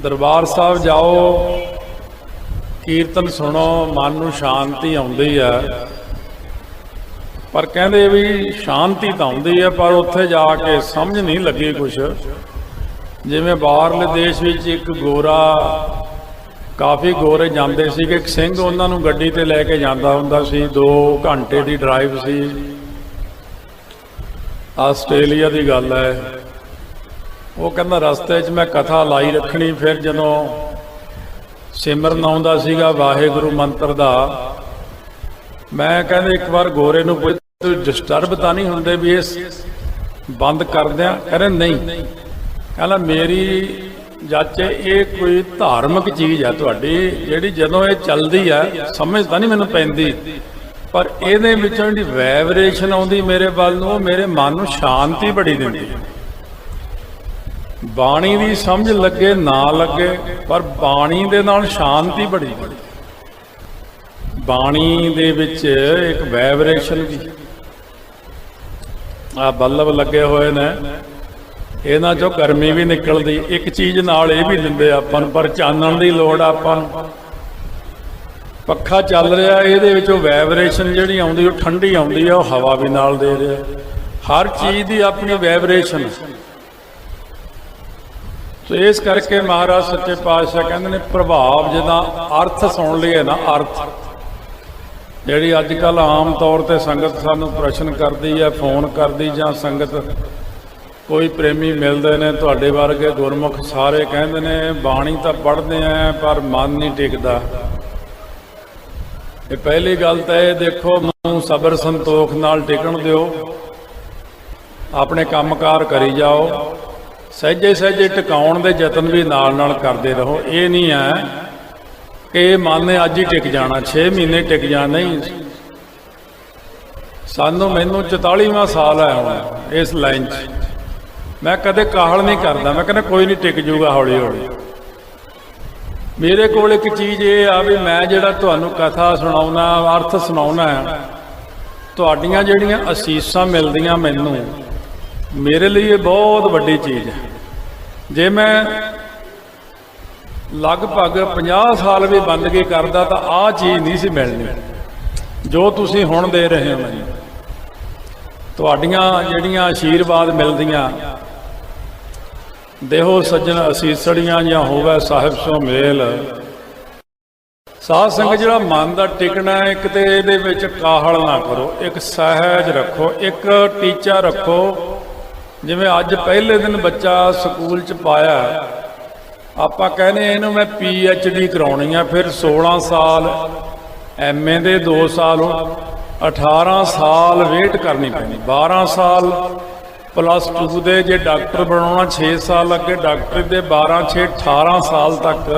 ਦਰਬਾਰ ਸਾਹਿਬ ਜਾਓ। ਕੀਰਤਨ ਸੁਣੋ, ਮਨ ਨੂੰ ਸ਼ਾਂਤੀ ਆਉਂਦੀ ਹੈ। ਪਰ ਕਹਿੰਦੇ ਵੀ ਸ਼ਾਂਤੀ ਤਾਂ ਆਉਂਦੀ ਹੈ, ਪਰ ਉੱਥੇ ਜਾ ਕੇ ਸਮਝ ਨਹੀਂ ਲੱਗੀ ਕੁਛ। ਜਿਵੇਂ ਬਾਹਰਲੇ ਦੇਸ਼ ਵਿੱਚ ਇੱਕ ਗੋਰਾ, ਕਾਫੀ ਗੋਰੇ ਜਾਂਦੇ ਸੀ ਕਿ ਇੱਕ ਸਿੰਘ ਉਹਨਾਂ ਨੂੰ ਗੱਡੀ ਤੇ ਲੈ ਕੇ ਜਾਂਦਾ ਹੁੰਦਾ ਸੀ 2 ਘੰਟੇ ਦੀ ਡਰਾਈਵ ਸੀ। ਆਸਟ੍ਰੇਲੀਆ ਦੀ ਗੱਲ ਹੈ। ਉਹ ਕਹਿੰਦਾ, ਰਸਤੇ 'ਚ ਮੈਂ ਕਥਾ ਲਾਈ ਰੱਖਣੀ। ਫਿਰ ਜਦੋਂ ਸਿਮਰਨ ਆਉਂਦਾ ਸੀਗਾ ਵਾਹਿਗੁਰੂ ਮੰਤਰ ਦਾ, ਮੈਂ ਕਹਿੰਦੇ, ਇੱਕ ਵਾਰ ਗੋਰੇ ਨੂੰ ਪੁੱਛ, ਤੂੰ ਡਿਸਟਰਬ ਤਾਂ ਨਹੀਂ ਹੁੰਦੇ ਵੀ ਇਹ ਬੰਦ ਕਰ ਦਿਆਂ ਕਹਿੰਦੇ, ਨਹੀਂ। ਕਹਿੰਦਾ, ਮੇਰੀ ਜਾਚੇ ਇਹ ਕੋਈ ਧਾਰਮਿਕ ਚੀਜ਼ ਹੈ ਤੁਹਾਡੀ, ਜਿਹੜੀ ਜਦੋਂ ਇਹ ਚੱਲਦੀ ਆ, ਸਮਝ ਤਾਂ ਨਹੀਂ ਮੈਨੂੰ ਪੈਂਦੀ। ਪਰ ਇਹਦੇ ਵਿੱਚੋਂ ਜਿਹੜੀ ਵਾਈਬ੍ਰੇਸ਼ਨ ਆਉਂਦੀ ਮੇਰੇ ਵੱਲ ਨੂੰ, ਉਹ ਮੇਰੇ ਮਨ ਨੂੰ ਸ਼ਾਂਤੀ ਬੜੀ ਦਿੰਦੀ ਹੈ। ਬਾਣੀ ਦੀ ਸਮਝ ਲੱਗੇ, ਨਾ ਲੱਗੇ, ਪਰ ਬਾਣੀ ਦੇ ਨਾਲ ਸ਼ਾਂਤੀ ਬੜੀ। ਬੜੀ ਬਾਣੀ ਦੇ ਵਿੱਚ ਇੱਕ ਵਾਈਬ੍ਰੇਸ਼ਨ ਵੀ। ਆ ਬੱਲਬ ਲੱਗੇ ਹੋਏ ਨੇ। ਇਹਨਾਂ ਚੋਂ ਗਰਮੀ ਵੀ ਨਿਕਲਦੀ। ਇੱਕ ਚੀਜ਼ ਨਾਲ ਇਹ ਵੀ ਦਿੰਦੇ ਆਪਾਂ ਨੂੰ, ਪਰ ਚਾਨਣ ਦੀ ਲੋੜ ਆਪਾਂ ਨੂੰ। ਪੱਖਾ ਚੱਲ ਰਿਹਾ, ਇਹਦੇ ਵਿੱਚੋਂ ਵਾਈਬ੍ਰੇਸ਼ਨ ਜਿਹੜੀ ਆਉਂਦੀ, ਉਹ ਠੰਡੀ ਆਉਂਦੀ ਆ, ਉਹ ਹਵਾ ਵੀ ਨਾਲ ਦੇ ਰਿਹਾ। ਹਰ ਚੀਜ਼ ਦੀ ਆਪਣੀ ਵਾਈਬ੍ਰੇਸ਼ਨ ਹੈ ਸੋ ਇਸ ਕਰਕੇ ਮਹਾਰਾਜ ਸੱਚੇ ਪਾਤਸ਼ਾਹ ਕਹਿੰਦੇ ਨੇ, ਪ੍ਰਭਾਵ ਜਿਹਦਾ ਅਰਥ ਸੁਣ ਲਈਏ ਨਾ ਅਰਥ। ਜਿਹੜੀ ਅੱਜ ਕੱਲ ਆਮ ਤੌਰ ਤੇ ਸੰਗਤ ਸਾਨੂੰ ਪ੍ਰਸ਼ਨ ਕਰਦੀ ਹੈ, ਫੋਨ ਕਰਦੀ ਜਾਂ ਸੰਗਤ ਕੋਈ ਪ੍ਰੇਮੀ ਮਿਲਦੇ ਨੇ ਤੁਹਾਡੇ ਵਰਗੇ ਗੁਰਮੁਖ, ਸਾਰੇ ਕਹਿੰਦੇ ਨੇ, ਬਾਣੀ ਤਾਂ ਪੜ੍ਹਦੇ ਆ, ਪਰ ਮਨ ਨਹੀਂ ਟਿਕਦਾ। ਇਹ ਪਹਿਲੀ ਗੱਲ ਤਾਂ ਇਹ ਦੇਖੋ ਨੂੰ ਸਬਰ ਸੰਤੋਖ ਨਾਲ ਟਿਕਣ ਦਿਓ। ਆਪਣੇ ਕੰਮਕਾਰ ਕਰੀ ਜਾਓ। ਸਹਿਜੇ ਸਹਿਜੇ ਟਿਕਾਉਣ ਦੇ ਯਤਨ ਵੀ ਨਾਲ ਨਾਲ ਕਰਦੇ ਰਹੋ। ਇਹ ਨਹੀਂ ਹੈ ਕਿ ਇਹ ਮਨ ਨੇ ਅੱਜ ਹੀ ਟਿਕ ਜਾਣਾ 6 ਮਹੀਨੇ ਟਿਕ ਜਾਣਾ ਨਹੀਂ। ਸਾਨੂੰ ਮੈਨੂੰ 44ਵਾਂ ਸਾਲ ਹੈ ਹੁਣ ਇਸ ਲਾਈਨ 'ਚ। ਮੈਂ ਕਦੇ ਕਾਹਲ ਨਹੀਂ ਕਰਦਾ। ਮੈਂ ਕਹਿੰਦਾ ਕੋਈ ਨਹੀਂ ਟਿਕ ਜੂਗਾ ਹੌਲੀ ਹੌਲੀ ਮੇਰੇ ਕੋਲ ਇੱਕ ਚੀਜ਼ ਇਹ ਆ ਵੀ ਮੈਂ ਜਿਹੜਾ ਤੁਹਾਨੂੰ ਕਥਾ ਸੁਣਾਉਣਾ, ਅਰਥ ਸੁਣਾਉਣਾ ਤੁਹਾਡੀਆਂ ਜਿਹੜੀਆਂ ਅਸੀਸਾਂ ਮਿਲਦੀਆਂ ਮੈਨੂੰ ਮੇਰੇ ਲਈ ਇਹ ਬਹੁਤ ਵੱਡੀ ਚੀਜ਼ ਹੈ। ਜੇ ਮੈਂ ਲਗਭਗ 50 ਸਾਲ ਵੀ ਬੰਦਗੀ ਕਰਦਾ ਤਾਂ ਆਹ ਚੀਜ਼ ਨਹੀਂ ਸੀ ਮਿਲਣੀ ਜੋ ਤੁਸੀਂ ਹੁਣ ਦੇ ਰਹੇ ਹੋ ਮੈਨੂੰ। ਤੁਹਾਡੀਆਂ ਜਿਹੜੀਆਂ ਆਸ਼ੀਰਵਾਦ ਮਿਲਦੀਆਂ ਦੇਹੋ ਸੱਜਣ ਅਸੀਸੜੀਆਂ ਜਾਂ ਹੋਵੇ ਸਾਹਿਬ ਸੋ ਮੇਲ। ਸਾਧ ਸੰਗਤ ਜਿਹੜਾ ਮਨ ਦਾ ਟਿਕਣਾ ਹੈ, ਇੱਕ ਤੇ ਇਹਦੇ ਵਿੱਚ ਕਾਹਲ ਨਾ ਕਰੋ ਇੱਕ ਸਹਿਜ ਰੱਖੋ ਇੱਕ ਟੀਚਾ ਰੱਖੋ ਜਿਵੇਂ ਅੱਜ ਪਹਿਲੇ ਦਿਨ ਬੱਚਾ ਸਕੂਲ ਚ ਪਾਇਆ, ਆਪਾਂ ਕਹਿੰਦੇ ਇਹਨੂੰ ਮੈਂ ਪੀ ਐਚ ਡੀ ਕਰਾਉਣੀ ਆ, ਫਿਰ 16 ਸਾਲ ਐਮ ਏ ਦੇ 2 ਸਾਲ 18 ਸਾਲ ਵੇਟ ਕਰਨੀ ਪੈਣੀ 12 ਸਾਲ ਪਲੱਸ 2 ਦੇ ਜੇ ਡਾਕਟਰ ਬਣਾਉਣਾ 6 ਸਾਲ ਅੱਗੇ ਡਾਕਟਰ ਦੇ 12 6 18 ਸਾਲ ਤੱਕ,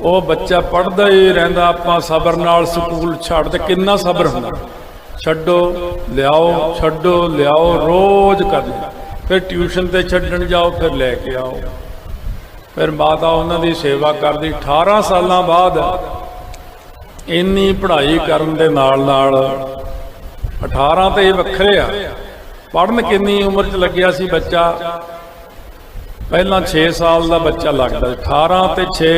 ਉਹ ਬੱਚਾ ਪੜਦਾ ਹੀ ਰਹਿੰਦਾ, ਆਪਾਂ ਸਬਰ ਨਾਲ ਸਕੂਲ ਛੱਡ ਤੇ ਕਿੰਨਾ ਸਬਰ ਹੁੰਦਾ। ਛੱਡੋ, ਲਿਆਓ ਛੱਡੋ, ਲਿਆਓ, ਰੋਜ਼ ਕਰਨਾ ਫਿਰ ਟਿਊਸ਼ਨ ਤੇ ਛੱਡਣ ਜਾਓ, ਫਿਰ ਲੈ ਕੇ ਆਓ। ਫਿਰ ਮਾਤਾ ਉਹਨਾਂ ਦੀ ਸੇਵਾ ਕਰਦੀ। 18 ਸਾਲਾਂ ਬਾਅਦ ਇੰਨੀ ਪੜ੍ਹਾਈ ਕਰਨ ਦੇ ਨਾਲ ਨਾਲ 18 ਤੇ ਇਹ ਵੱਖਰੇ ਆ। ਪੜਨ ਕਿੰਨੀ ਉਮਰ 'ਚ ਲੱਗਿਆ ਸੀ ਬੱਚਾ? ਪਹਿਲਾਂ 6 ਸਾਲ ਦਾ ਬੱਚਾ ਲੱਗਦਾ। 18 ਤੇ 6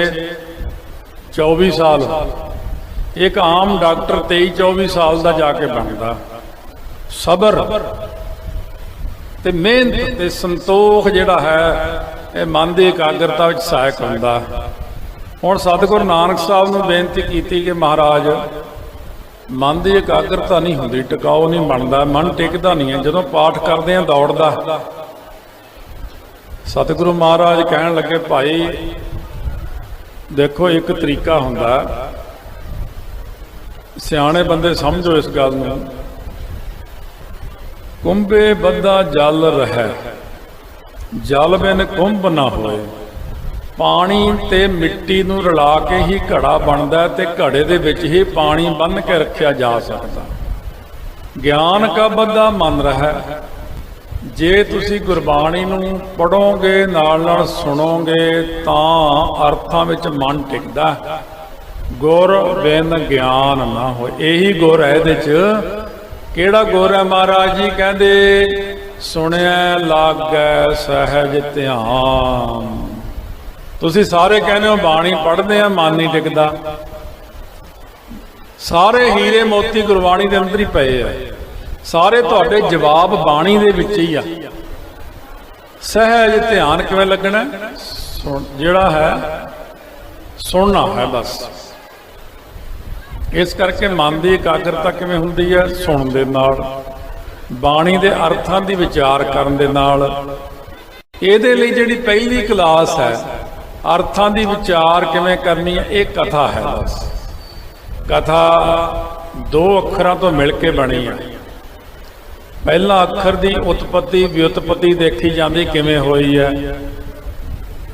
24 ਸਾਲ। ਇੱਕ ਆਮ ਡਾਕਟਰ 23 24 ਸਾਲ ਦਾ ਜਾ ਕੇ ਬਣਦਾ। ਸਬਰ ਤੇ ਮਿਹਨਤ ਤੇ ਸੰਤੋਖ ਜਿਹੜਾ ਹੈ, ਇਹ ਮਨ ਦੀ ਇਕਾਗਰਤਾ ਵਿੱਚ ਸਹਾਇਕ ਹੁੰਦਾ। ਹੁਣ ਸਤਿਗੁਰੂ ਨਾਨਕ ਸਾਹਿਬ ਨੂੰ ਬੇਨਤੀ ਕੀਤੀ ਕਿ ਮਹਾਰਾਜ, ਮਨ ਦੀ ਇਕਾਗਰਤਾ ਨਹੀਂ ਹੁੰਦੀ ਟਿਕਾਓ ਨਹੀਂ ਬਣਦਾ, ਮਨ ਟਿਕਦਾ ਨਹੀਂ ਹੈ। ਜਦੋਂ ਪਾਠ ਕਰਦੇ ਆ ਦੌੜਦਾ। ਸਤਿਗੁਰੂ ਮਹਾਰਾਜ ਕਹਿਣ ਲੱਗੇ, ਭਾਈ, ਦੇਖੋ, ਇੱਕ ਤਰੀਕਾ ਹੁੰਦਾ। ਸਿਆਣੇ ਬੰਦੇ ਸਮਝੋ ਇਸ ਗੱਲ ਨੂੰ। ਕੁੰਭੇ ਬੱਧਾ ਜਲ ਰਹਿ, ਜਲ ਬਿਨ ਕੁੰਭ ਨਾ ਹੋਏ। ਪਾਣੀ ਤੇ ਮਿੱਟੀ ਨੂੰ ਰਲਾ ਕੇ ਹੀ ਘੜਾ ਬਣਦਾ ਹੈ ਤੇ ਘੜੇ ਦੇ ਵਿੱਚ ਹੀ ਪਾਣੀ ਬੰਨ ਕੇ ਰੱਖਿਆ ਜਾ ਸਕਦਾ। ਗਿਆਨ ਕਾ ਬੱਧਾ ਮਨ ਰਹਿ, ਜੇ ਤੁਸੀਂ ਗੁਰਬਾਣੀ ਨੂੰ ਪੜੋਗੇ ਨਾਲ ਨਾਲ ਸੁਣੋਗੇ, ਤਾਂ ਅਰਥਾਂ ਵਿੱਚ ਮਨ ਟਿਕਦਾ। ਹੈ। ਗੁਰ ਬਿਨ ਗਿਆਨ ਨਾ ਹੋਏ। ਇਹੀ ਗੁਰ ਹੈ ਇਹਦੇ ਚ। ਕਿਹੜਾ ਗੁਰ ਹੈ ਮਹਾਰਾਜ ਜੀ? ਕਹਿੰਦੇ ਸੁਣਿਆ ਲਾਗੈ ਸਹਿਜ ਧਿਆਨ। ਤੁਸੀਂ ਸਾਰੇ ਕਹਿੰਦੇ ਹੋ, ਬਾਣੀ ਪੜ੍ਹਦੇ ਆ, ਮਨ ਨਹੀਂ ਟਿਕਦਾ। ਸਾਰੇ ਹੀਰੇ ਮੋਤੀ ਗੁਰਬਾਣੀ ਦੇ ਅੰਦਰ ਹੀ ਪਏ ਆ। ਸਾਰੇ ਤੁਹਾਡੇ ਜਵਾਬ ਬਾਣੀ ਦੇ ਵਿੱਚ ਹੀ ਆ। ਸਹਿਜ ਧਿਆਨ ਕਿਵੇਂ ਲੱਗਣਾ? ਸੁਣ ਜਿਹੜਾ ਹੈ, ਸੁਣਨਾ ਹੈ ਬਸ। ਇਸ ਕਰਕੇ ਮਨ ਦੀ ਇਕਾਗਰਤਾ ਕਿਵੇਂ ਹੁੰਦੀ ਹੈ? ਸੁਣਨ ਦੇ ਨਾਲ, ਬਾਣੀ ਦੇ ਅਰਥਾਂ ਦੀ ਵਿਚਾਰ ਕਰਨ ਦੇ ਨਾਲ। ਇਹਦੇ ਲਈ ਜਿਹੜੀ ਪਹਿਲੀ ਕਲਾਸ ਹੈ, ਅਰਥਾਂ ਦੀ ਵਿਚਾਰ ਕਿਵੇਂ ਕਰਨੀ ਹੈ, ਇਹ ਕਥਾ ਹੈ ਬਸ। ਕਥਾ ਦੋ ਅੱਖਰਾਂ ਤੋਂ ਮਿਲ ਕੇ ਬਣੀ ਹੈ। ਪਹਿਲਾ ਅੱਖਰ ਦੀ ਉਤਪਤੀ, ਵਿਉਤਪਤੀ ਦੇਖੀ ਜਾਂਦੀ ਕਿਵੇਂ ਹੋਈ ਹੈ?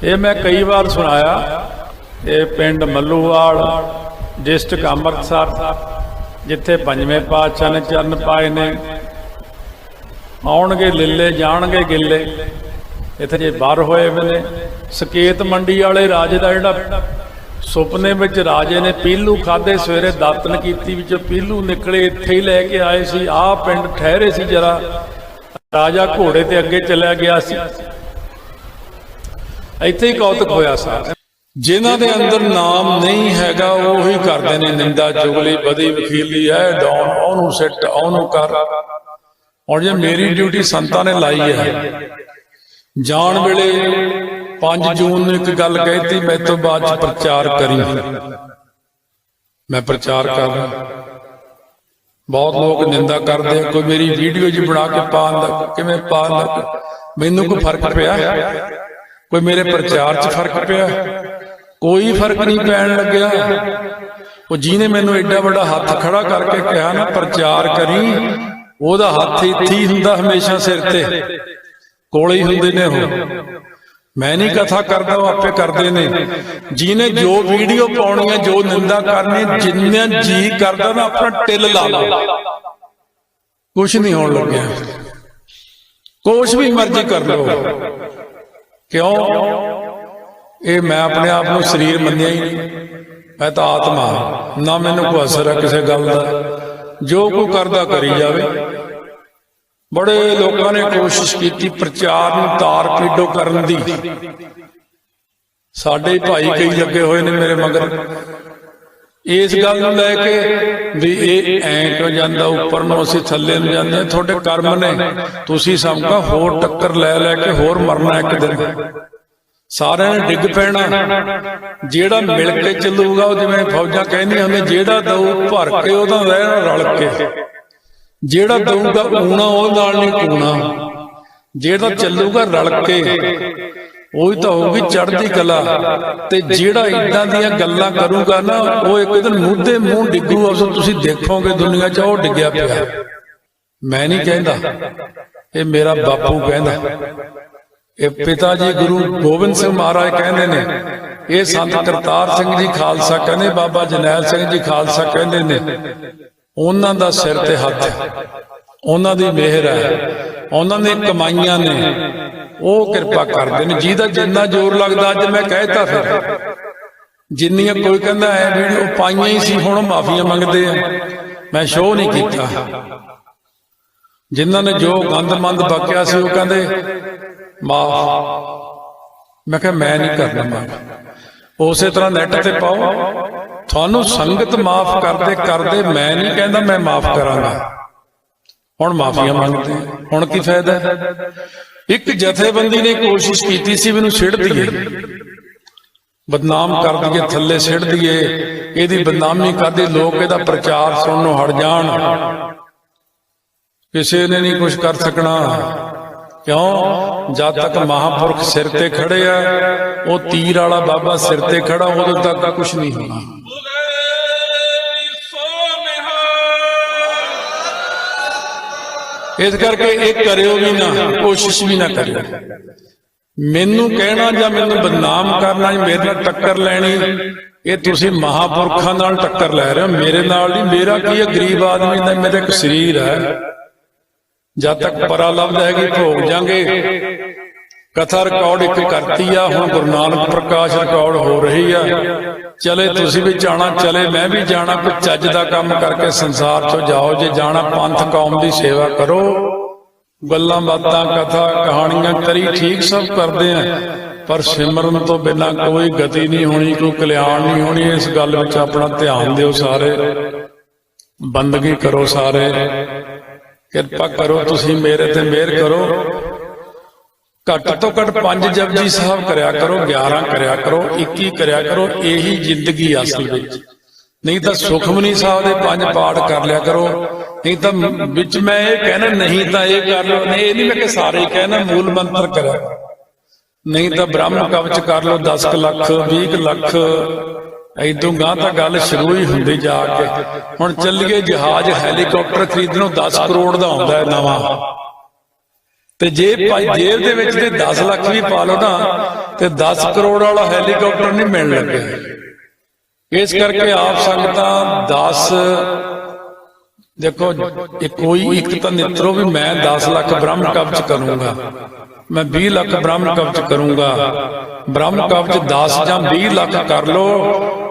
ਇਹ ਮੈਂ ਕਈ ਵਾਰ ਸੁਣਾਇਆ। ਇਹ ਪਿੰਡ ਮੱਲੂਵਾਲ ਡਿਸਟ੍ਰਿਕਟ ਅੰਮ੍ਰਿਤਸਰ, ਜਿੱਥੇ ਪੰਜਵੇਂ ਪਾਤਸ਼ਾਹ ਨੇ ਚਰਨ ਪਾਏ ਨੇ। ਆਉਣਗੇ, ਲਿੱਲੇ ਜਾਣਗੇ, ਗਿੱਲੇ। ਇੱਥੇ ਜੇ ਬਾਹਰ ਹੋਏ ਵੇ ਨੇ, ਸਕੇਤ ਮੰਡੀ ਵਾਲੇ ਰਾਜੇ ਦਾ ਜਿਹੜਾ ਸੁਪਨੇ ਵਿੱਚ ਰਾਜੇ ਨੇ ਪੀਲੂ ਖਾਦੇ, ਸਵੇਰੇ ਦਾਤਨ ਕੀਤੀ ਵਿੱਚੋਂ ਪੀਲੂ ਨਿਕਲੇ, ਇੱਥੇ ਹੀ ਲੈ ਕੇ ਆਏ ਸੀ। ਆਹ ਪਿੰਡ ਠਹਿਰੇ ਸੀ ਜਰਾ। ਰਾਜਾ ਘੋੜੇ ਤੇ ਅੱਗੇ ਚੱਲਿਆ ਗਿਆ ਸੀ। ਇੱਥੇ ਹੀ ਕੌਤਕ ਹੋਇਆ ਸਾਰ। ਜਿਨ੍ਹਾਂ ਦੇ ਅੰਦਰ ਨਾਮ ਨਹੀਂ ਹੈਗਾ ਉਹ ਹੀ ਕਰਦੇ ਨੇ ਨਿੰਦਾ ਚੁਗਲੀ ਬਦੀ ਵਕੀਲੀ ਹੈ ਡਾਉਨ ਉਹਨੂੰ ਸਿੱਟ ਉਹਨੂੰ ਕਰ। ਔਰ ਜੇ ਮੇਰੀ ਡਿਊਟੀ ਸੰਤਾਂ ਨੇ ਲਾਈ ਹੈ। ਜਾਣ ਵੇਲੇ 5 ਜੂਨ ਨੂੰ ਇੱਕ ਗੱਲ ਕਹਿਤੀ ਮੈਂ ਤੋਂ ਬਾਅਦ ਚ ਪ੍ਰਚਾਰ ਕਰੀ। ਮੈਂ ਪ੍ਰਚਾਰ ਕਰ ਰਿਹਾ। ਬਹੁਤ ਲੋਕ ਨਿੰਦਾ ਕਰਦੇ ਕੋਈ ਮੇਰੀ ਵੀਡੀਓ ਜੀ ਬਣਾ ਕੇ ਪਾਉਂਦਾ ਕਿਵੇਂ ਪਾਉਂਦਾ ਮੈਨੂੰ ਕੋਈ ਫ਼ਰਕ ਪਿਆ? ਕੋਈ ਮੇਰੇ ਪ੍ਰਚਾਰ 'ਚ ਫ਼ਰਕ ਪਿਆ? ਕੋਈ ਫ਼ਰਕ ਨਹੀਂ ਪੈਣ ਲੱਗਿਆ। ਉਹ ਜਿਹਨੇ ਮੈਨੂੰ ਐਡਾ ਵੱਡਾ ਹੱਥ ਖੜਾ ਕਰਕੇ ਕਿਹਾ ਨਾ, ਪ੍ਰਚਾਰ ਕਰੀ, ਉਹਦਾ ਹੱਥ ਇੱਥੇ ਹੁੰਦਾ ਹਮੇਸ਼ਾ ਸਿਰ ਤੇ। ਕੋਲੇ ਹੀ ਹੁੰਦੇ ਨੇ ਉਹ। ਮੈਂ ਨਹੀਂ ਕਥਾ ਕਰਦਾ, ਉਹ ਆਪੇ ਕਰਦੇ ਨੇ। ਜਿਹਨੇ ਜੋ ਵੀਡੀਓ ਪਾਉਣੀ ਹੈ ਜੋ ਨਿੰਦਾ ਕਰਨੀ, ਜਿੰਨਾ ਜੀ ਕਰਦਾ ਨਾ, ਆਪਣਾ ਟਿੱਲ ਲਾ ਲਾ। ਕੁਛ ਨਹੀਂ ਹੋਣ ਲੱਗਿਆ। ਕੁਛ ਵੀ ਮਰਜ਼ੀ ਕਰ ਲਓ। ਕਿਉਂ? ਇਹ ਮੈਂ ਆਪਣੇ ਆਪ ਨੂੰ ਸਰੀਰ ਮੰਨਿਆ ਹੀ ਨਹੀਂ। ਮੈਂ ਤਾਂ ਆਤਮਾ ਨਾ ਮੈਨੂੰ ਕੋਈ ਅਸਰ ਹੈ ਕਿਸੇ ਗੱਲ ਦਾ। ਜੋ ਕੋਈ ਕਰਦਾ ਕਰੀ ਜਾਵੇ। ਬੜੇ ਲੋਕਾਂ ਨੇ ਕੋਸ਼ਿਸ਼ ਕੀਤੀ ਪ੍ਰਚਾਰ ਨੂੰ ਤਾਰ ਪੀਡੋ ਕਰਨ ਦੀ। ਸਾਡੇ ਭਾਈ ਕਈ ਲੱਗੇ ਹੋਏ ਨੇ ਮੇਰੇ ਮਗਰ। ਇਸ ਗੱਲ ਨੂੰ ਲੈ ਕੇ ਵੀ ਇਹ ਐਂ ਕਿਉਂ ਜਾਂਦਾ? ਉੱਪਰ ਨੂੰ ਅਸੀਂ ਥੱਲੇ ਨੂੰ ਜਾਂਦੇ ਤੁਹਾਡੇ ਕਰਮ ਨੇ। ਤੁਸੀਂ ਸਮਕਾ ਹੋਰ ਟੱਕਰ ਲੈ ਲੈ ਕੇ ਹੋਰ ਮਰਨਾ ਇੱਕ ਦਿਨ। ਸਾਰਿਆਂ ਨੇ ਡਿੱਗ ਪੈਣਾ। ਜਿਹੜਾ ਮਿਲ ਕੇ ਚੱਲੂਗਾ, ਉਹ ਜਿਵੇਂ ਫੌਜਾਂ ਕਹਿੰਦੀਆਂ ਹੁੰਦੇ ਜਿਹੜਾ ਦਊ ਭਰ ਕੇ ਉਹਦਾ ਰਹਿਣਾ ਰਲ ਕੇ। ਜਿਹੜਾ ਦਊਗਾ ਊਣਾ, ਉਹ ਨਾਲ ਨਹੀਂ ਕੂਣਾ। ਜਿਹੜਾ ਚੱਲੂਗਾ ਰਲ ਕੇ, ਉਹੀ ਤਾਂ ਹੋਊਗੀ ਚੜ੍ਹਦੀ ਕਲਾ। ਤੇ ਜਿਹੜਾ ਇਦਾਂ ਦੀਆਂ ਗੱਲਾਂ ਕਰੂਗਾ ਨਾ, ਉਹ ਇੱਕ ਦਿਨ ਮੂੰਹ ਦੇ ਮੂੰਹ ਡਿੱਗੂ ਉਸ ਤੁਸੀਂ ਦੇਖੋਗੇ ਦੁਨੀਆ 'ਚ, ਉਹ ਡਿੱਗਿਆ ਪਿਆ। ਮੈਂ ਨਹੀਂ ਕਹਿੰਦਾ, ਇਹ ਮੇਰਾ ਬਾਪੂ ਕਹਿੰਦਾ। ਇਹ ਪਿਤਾ ਜੀ ਗੁਰੂ ਗੋਬਿੰਦ ਸਿੰਘ ਮਹਾਰਾਜ ਕਹਿੰਦੇ ਨੇ ਇਹ ਸੰਤ ਕਰਤਾਰ ਸਿੰਘ ਜੀ ਖਾਲਸਾ ਕਹਿੰਦੇ ਬਾਬਾ ਜਨੈਲ ਸਿੰਘ ਜੀ ਖਾਲਸਾ ਕਹਿੰਦੇ ਨੇ ਉਹਨਾਂ ਦਾ ਸਿਰ ਤੇ ਹੱਥ ਹੈ ਉਹਨਾਂ ਦੀ ਮਿਹਰ ਹੈ ਉਹਨਾਂ ਨੇ ਕਮਾਈਆਂ ਨੇ ਉਹ ਕਿਰਪਾ ਕਰਦੇ ਨੇ। ਜਿਹਦਾ ਜਿੰਨਾ ਜ਼ੋਰ ਲੱਗਦਾ ਅੱਜ ਮੈਂ ਕਹਿਤਾ ਫਿਰ। ਜਿੰਨੀਆਂ ਕੋਈ ਕਹਿੰਦਾ ਐ ਵੀਡੀਓ ਪਾਈਆਂ ਹੀ ਸੀ ਹੁਣ ਮਾਫੀਆਂ ਮੰਗਦੇ ਆ। ਮੈਂ ਸ਼ੋਅ ਨਹੀਂ ਕੀਤਾ। ਜਿਨ੍ਹਾਂ ਨੇ ਜੋ ਗੰਦਮੰਦ ਬਕਿਆ ਸੀ, ਉਹ ਕਹਿੰਦੇ, ਮਾਫ। ਮੈਂ ਕਿਹਾ, ਮੈਂ ਨਹੀਂ ਕਰਨਾ ਮਾਫ। ਉਸੇ ਤਰ੍ਹਾਂ ਨੈਟ ਤੇ ਪਾਓ। ਤੁਹਾਨੂੰ ਸੰਗਤ ਮਾਫ ਕਰਦੇ ਕਰਦੇ ਮੈਂ ਨਹੀਂ ਕਹਿੰਦਾ ਮੈਂ ਮਾਫ ਕਰਾਂਗਾ। ਹੁਣ ਮਾਫੀਆਂ ਮੰਗਦੇ ਹੁਣ ਕੀ ਫਾਇਦਾ? ਇੱਕ ਜਥੇਬੰਦੀ ਨੇ ਕੋਸ਼ਿਸ਼ ਕੀਤੀ ਸੀ, ਮੈਨੂੰ ਛਿੜ ਦਈਏ। ਬਦਨਾਮ ਕਰ ਦਈਏ, ਥੱਲੇ ਛਿੜ ਦਈਏ। ਇਹਦੀ ਬਦਨਾਮੀ ਕਰਦੇ ਲੋਕ ਇਹਦਾ ਪ੍ਰਚਾਰ ਸੁਣਨੋਂ ਹਟ ਜਾਣ। ਕਿਸੇ ਨੇ ਨਹੀਂ ਕੁਝ ਕਰ ਸਕਣਾ। ਕਿਉਂ? ਜਦ ਤੱਕ ਮਹਾਪੁਰਖ ਸਿਰ ਤੇ ਖੜੇ ਆ, ਉਹ ਤੀਰ ਵਾਲਾ ਬਾਬਾ ਸਿਰ ਤੇ ਖੜਾ, ਉਦੋਂ ਤੱਕ ਕੁਝ ਨਹੀਂ ਹੋਣਾ। ਇਸ ਕਰਕੇ ਇਹ ਕਰਿਓ ਵੀ ਨਾ, ਕੋਸ਼ਿਸ਼ ਵੀ ਨਾ ਕਰਿਓ। ਮੈਨੂੰ ਕਹਿਣਾ ਜਾਂ ਮੈਨੂੰ ਬਦਨਾਮ ਕਰਨਾ ਜਾਂ ਮੇਰੇ ਨਾਲ ਟੱਕਰ ਲੈਣੀ, ਇਹ ਤੁਸੀਂ ਮਹਾਪੁਰਖਾਂ ਨਾਲ ਟੱਕਰ ਲੈ ਰਹੇ ਹੋ। ਮੇਰੇ ਨਾਲ ਨਹੀਂ, ਮੇਰਾ ਕੀ ਹੈ? ਗਰੀਬ ਆਦਮੀ ਦਾ ਮੇਰਾ ਇੱਕ ਸਰੀਰ ਹੈ। ਜਦ ਤੱਕ ਪਰਾ ਲੱਭਦਾ ਹੈਗੀ ਭੋਗ ਜਾਗੇ। ਕਥਾ ਰਿਕਾਰਡ ਇੱਕ ਕਰਤੀ ਆ, ਹੁਣ ਗੁਰੂ ਨਾਨਕ ਪ੍ਰਕਾਸ਼ ਰਿਕਾਰਡ ਹੋ ਰਹੀ ਆ। ਚਲੇ ਤੁਸੀਂ ਵੀ ਜਾਣਾ, ਚਲੇ ਮੈਂ ਵੀ ਜਾਣਾ, ਕੋਈ ਚੱਜ ਦਾ ਕੰਮ ਕਰਕੇ ਸੰਸਾਰ ਚੋਂ ਜਾਓ, ਜੇ ਜਾਣਾ ਪੰਥ ਕੌਮ ਦੀ ਸੇਵਾ ਕਰੋ। ਗੱਲਾਂ ਬਾਤਾਂ, ਕਥਾ, ਕਹਾਣੀਆਂ ਕਰੀ ਠੀਕ ਸਭ ਕਰਦੇ ਆ। ਪਰ ਸਿਮਰਨ ਤੋਂ ਬਿਨਾਂ ਕੋਈ ਗਤੀ ਨਹੀਂ ਹੋਣੀ, ਕੋਈ ਕਲਿਆਣ ਨਹੀਂ ਹੋਣੀ, ਇਸ ਗੱਲ ਵਿੱਚ ਆਪਣਾ ਧਿਆਨ ਦਿਓ ਸਾਰੇ। ਬੰਦਗੀ ਕਰੋ ਸਾਰੇ। ਕਿਰਪਾ ਕਰੋ ਤੁਸੀਂ ਮੇਰੇ ਤੇ ਮਿਹਰ ਕਰੋ। ਘੱਟ ਤੋਂ ਘੱਟ ਪੰਜ ਜਪਜੀ ਸਾਹਿਬ ਕਰਿਆ ਕਰੋ 11 ਕਰਿਆ ਕਰੋ 21 ਕਰਿਆ ਕਰੋ, ਇਹੀ ਜ਼ਿੰਦਗੀ ਅਸਲ ਵਿੱਚ। ਨਹੀਂ ਤਾਂ ਸੁਖਮਨੀ ਸਾਹਿਬ ਦੇ ਪੰਜ ਪਾਠ ਕਰ ਲਿਆ ਕਰੋ। ਨਹੀਂ ਤਾਂ ਵਿੱਚ ਮੈਂ ਇਹ ਕਹਿਣਾ, ਨਹੀਂ ਤਾਂ ਇਹ ਕਰ ਲਓ। ਨਹੀਂ, ਇਹ ਨਹੀਂ ਮੈਂ ਕਿ ਸਾਰੇ ਕਹਿਣਾ, ਮੂਲ ਮੰਤਰ ਕਰਿਆ। ਨਹੀਂ ਤਾਂ ਬ੍ਰਹਮ ਕਵਚ ਕਰ ਲਓ 10 ਕੁ ਲੱਖ 20 ਕੁ ਲੱਖ। ਐਦੋਂ ਗਾਂ ਤਾਂ ਗੱਲ ਸ਼ੁਰੂ ਹੀ ਹੁੰਦੀ ਜਾ ਕੇ। ਹੁਣ ਚੱਲੀਏ ਜਹਾਜ਼, ਹੈਲੀਕਾਪਟਰ ਖਰੀਦਣੋਂ 10 ਕਰੋੜ ਦਾ ਆਉਂਦਾ ਹੈ ਨਵਾਂ। ਤੇ ਜੇ ਭਾਈ ਜੇਬ ਦੇ ਵਿੱਚ ਤੇ 10 ਲੱਖ ਵੀ ਪਾ ਲਓ ਨਾ, ਤੇ 10 ਕਰੋੜ ਵਾਲਾ ਹੈਲੀਕਾਪਟਰ ਨਹੀਂ ਮਿਲਣ ਲੱਗਿਆ ਇਸ ਕਰਕੇ ਆਪ ਸੰਗਤਾਂ 10 ਦੇਖੋ, ਇਹ ਕੋਈ ਇੱਕ ਤਾਂ ਨਿਤਰੋ ਵੀ ਮੈਂ 10 ਲੱਖ ਬ੍ਰਹਮ ਕਵਚ ਕਰੂੰਗਾ। ਮੈਂ 20 ਲੱਖ ਬ੍ਰਹਮ ਕਵਚ ਕਰੂੰਗਾ। ਬ੍ਰਹਮ ਕਵਚ 10 ਜਾਂ 20 ਲੱਖ ਕਰ ਲੋ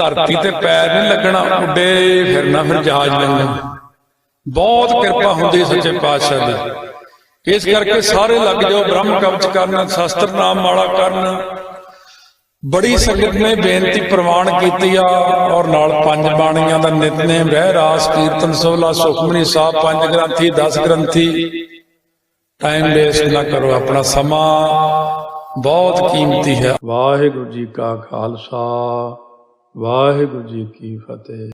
ਧਰਤੀ ਤੇ ਪੈਰ ਨਹੀਂ ਲੱਗਣਾ ਉੱਡੇ ਫਿਰਨਾ ਫਿਰ ਜਹਾਜ਼ ਵਾਂਗੂ ਬਹੁਤ ਕਿਰਪਾ ਹੁੰਦੀ ਸੱਚੇ ਪਾਤਸ਼ਾਹ ਦੀ। ਇਸ ਕਰਕੇ ਸਾਰੇ ਲੱਗ ਜਾਓ, ਬ੍ਰਹਮ ਕਵਚ ਕਰਨ, ਸ਼ਸਤਰ ਨਾਮ ਮਾਲਾ ਕਰਨ। ਬੜੀ ਸੰਗਤ ਨੇ ਬੇਨਤੀ ਪ੍ਰਵਾਨ ਕੀਤੀ ਆ, ਔਰ ਨਾਲ ਪੰਜ ਬਾਣੀਆਂ ਦਾ ਨਿਤਨੇਮ ਰਹਿ ਰਾਸ, ਕੀਰਤਨ, ਸੋਲਾ, ਸੁਖਮਨੀ ਸਾਹਿਬ ਪੰਜ ਗ੍ਰੰਥੀ 10 ਗ੍ਰੰਥੀ। ਟਾਈਮ ਵੇਸਟ ਨਾ ਕਰੋ, ਆਪਣਾ ਸਮਾਂ ਬਹੁਤ ਕੀਮਤੀ ਹੈ। ਵਾਹਿਗੁਰੂ ਜੀ ਕਾ ਖਾਲਸਾ। ਵਾਹਿਗੁਰੂ ਜੀ ਕੀ ਫਤਿਹ।